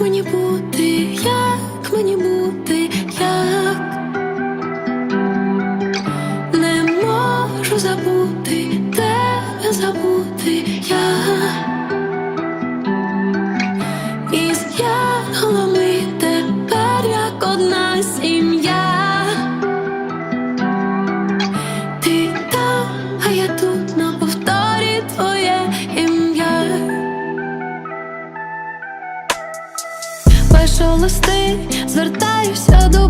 мені бути, як мені бути, як не можу забути, тебе забути я із я голови тепер як одна. шелести, звертаюся до.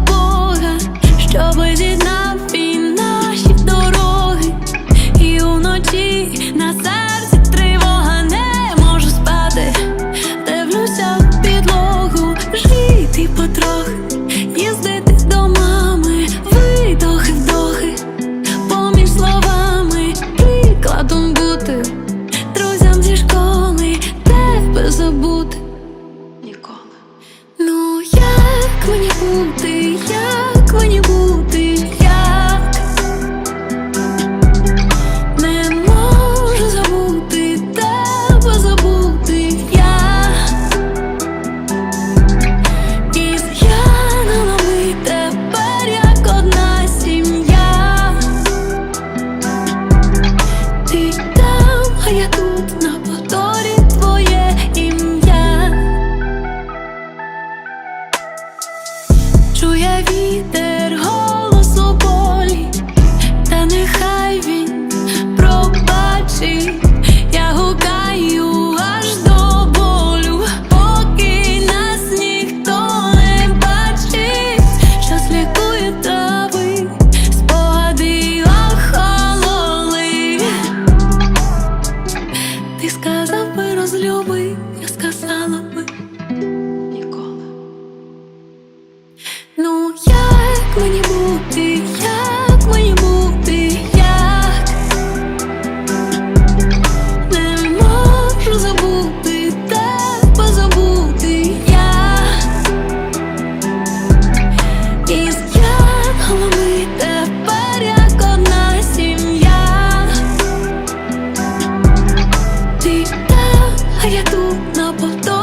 мені сказав би розлюбить. я тут на поток.